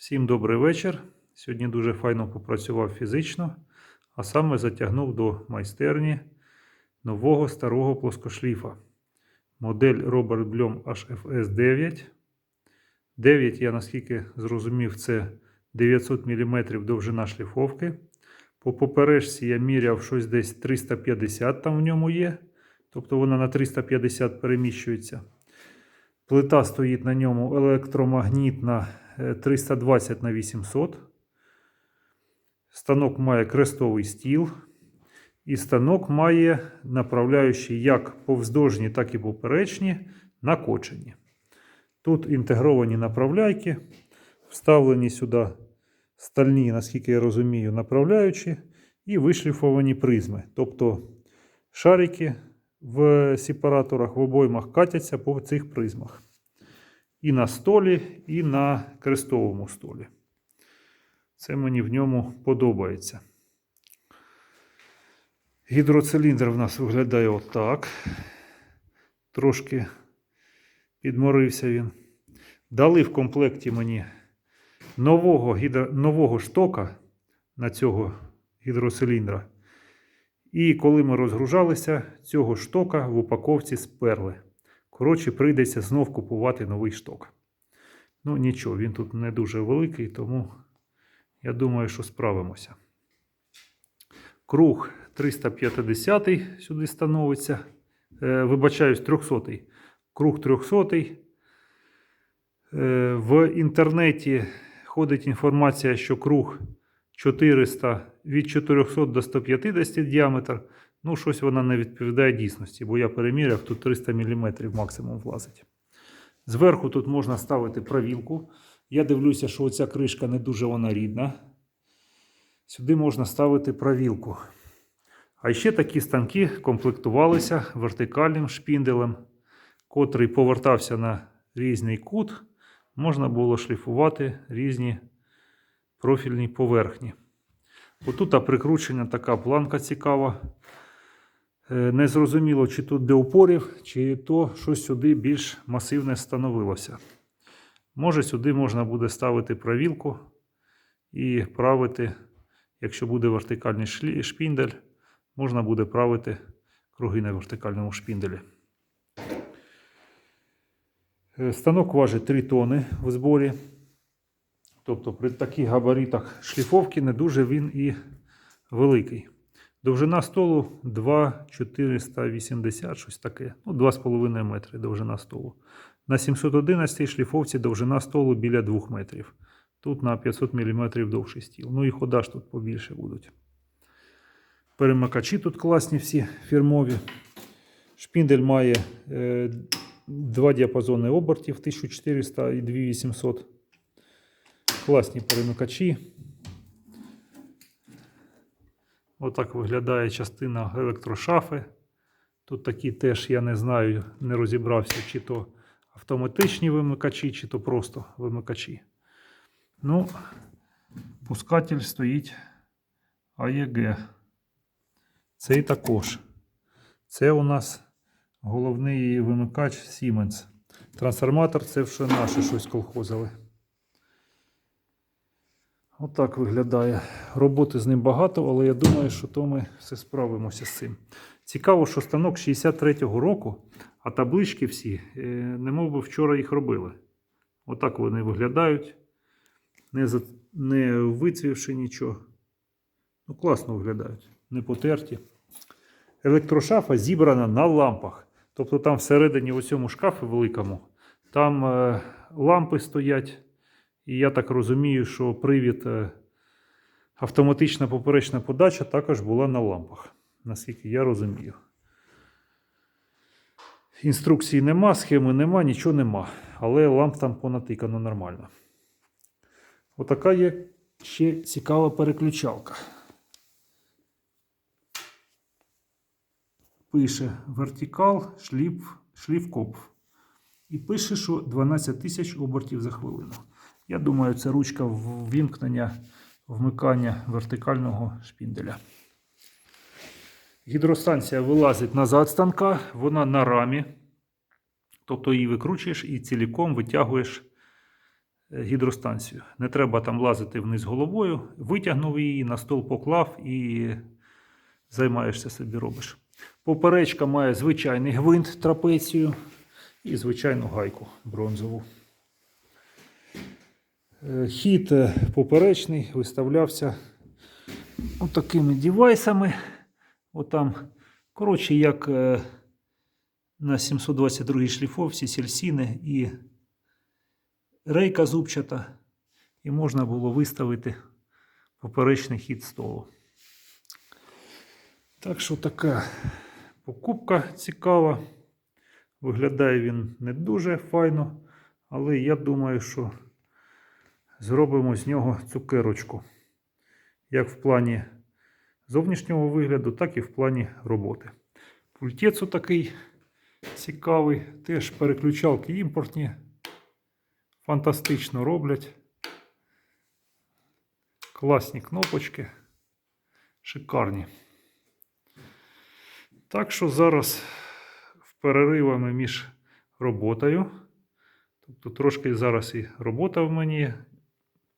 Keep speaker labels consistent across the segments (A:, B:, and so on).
A: Всім добрий вечір. Сьогодні дуже файно попрацював фізично, а саме затягнув до майстерні нового старого плоскошліфа. Модель Роберт Бльом HFS 9. 9, я наскільки зрозумів, це 900 мм довжина шліфовки. По поперечці я міряв щось десь 350 там в ньому є. Тобто вона на 350 переміщується. Плита стоїть на ньому електромагнітна 320 на 800. Станок має крестовий стіл. І станок має направляючі як повздовжні, так і поперечні накочені. Тут інтегровані направляйки, вставлені сюди стальні, наскільки я розумію, направляючі, і вишліфовані призми. Тобто шарики в сепараторах, в обоймах катяться по цих призмах. І на столі, і на крестовому столі. Це мені в ньому подобається. Гідроциліндр в нас виглядає отак. Трошки підморився він. Дали в комплекті мені нового, гідро... нового штока на цього гідроциліндра. І коли ми розгружалися, цього штока в упаковці сперли. Коротше, прийдеться знов купувати новий шток. Ну, нічого, він тут не дуже великий, тому я думаю, що справимося. Круг 350 сюди становиться. Е, вибачаюсь, 300. Круг 300. Е, в інтернеті ходить інформація, що круг 400 від 400 до 150 діаметр. Ну, щось вона не відповідає дійсності, бо я переміряв, тут 300 мм максимум влазить. Зверху тут можна ставити правілку. Я дивлюся, що оця кришка не дуже вона рідна. Сюди можна ставити правілку. А ще такі станки комплектувалися вертикальним шпінделем, котрий повертався на різний кут. Можна було шліфувати різні профільні поверхні. Отут прикручена така планка цікава. Е, Незрозуміло, чи тут для упорів, чи то щось сюди більш масивне становилося. Може, сюди можна буде ставити правілку і правити, якщо буде вертикальний шпіндель, можна буде правити круги на вертикальному шпінделі. Е, Станок важить 3 тони в зборі. Тобто при таких габаритах шліфовки не дуже він і великий. Довжина столу 2,480, щось таке. Ну, 2,5 метри довжина столу. На 711 шліфовці довжина столу біля 2 метрів. Тут на 500 мм довший стіл. Ну і хода ж тут побільше будуть. Перемикачі тут класні всі фірмові. Шпіндель має е, два діапазони обертів 1400 і 2800. Класні перемикачі. Отак виглядає частина електрошафи. Тут такі теж, я не знаю, не розібрався, чи то автоматичні вимикачі, чи то просто вимикачі. Ну, пускатель стоїть АЕГ. Цей також. Це у нас головний вимикач Siemens. Трансформатор це вже наше щось колхозили. Отак виглядає. Роботи з ним багато, але я думаю, що то ми все справимося з цим. Цікаво, що станок 63-го року, а таблички всі, е, немов би вчора їх робили. Отак вони виглядають. Не, за... не вицвівши нічого. Ну, класно виглядають, не потерті. Електрошафа зібрана на лампах. Тобто там всередині у цьому шкафі великому, там е, лампи стоять. І я так розумію, що привід е, автоматична поперечна подача також була на лампах, наскільки я розумію. Інструкції нема, схеми нема, нічого нема. Але ламп там понатикано нормально. Отака є ще цікава переключалка. Пише вертикал, шліф, шліфкопф. І пише, що 12 тисяч обертів за хвилину. Я думаю, це ручка ввімкнення вмикання вертикального шпінделя. Гідростанція вилазить назад станка, вона на рамі. Тобто її викручуєш і ціліком витягуєш е, гідростанцію. Не треба там лазити вниз головою, витягнув її, на стол поклав і займаєшся собі робиш. Поперечка має звичайний гвинт трапецію і звичайну гайку бронзову. Е, Хід е, поперечний виставлявся отакими девайсами. Отам, коротше, як е, на 722 шліфовці, сільсіни і рейка зубчата. І можна було виставити поперечний хід столу. Так що така покупка цікава. Виглядає він не дуже файно, але я думаю, що зробимо з нього цукерочку. Як в плані зовнішнього вигляду, так і в плані роботи. Пультець такий цікавий, теж переключалки імпортні. Фантастично роблять. Класні кнопочки. Шикарні. Так що зараз в переривами між роботою. Тобто трошки зараз і робота в мені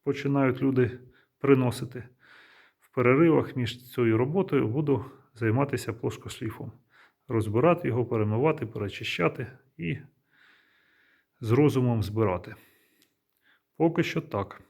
A: починають люди приносити. В переривах між цією роботою буду займатися плоскошліфом. Розбирати його, перемивати, перечищати і з розумом збирати. Поки що так.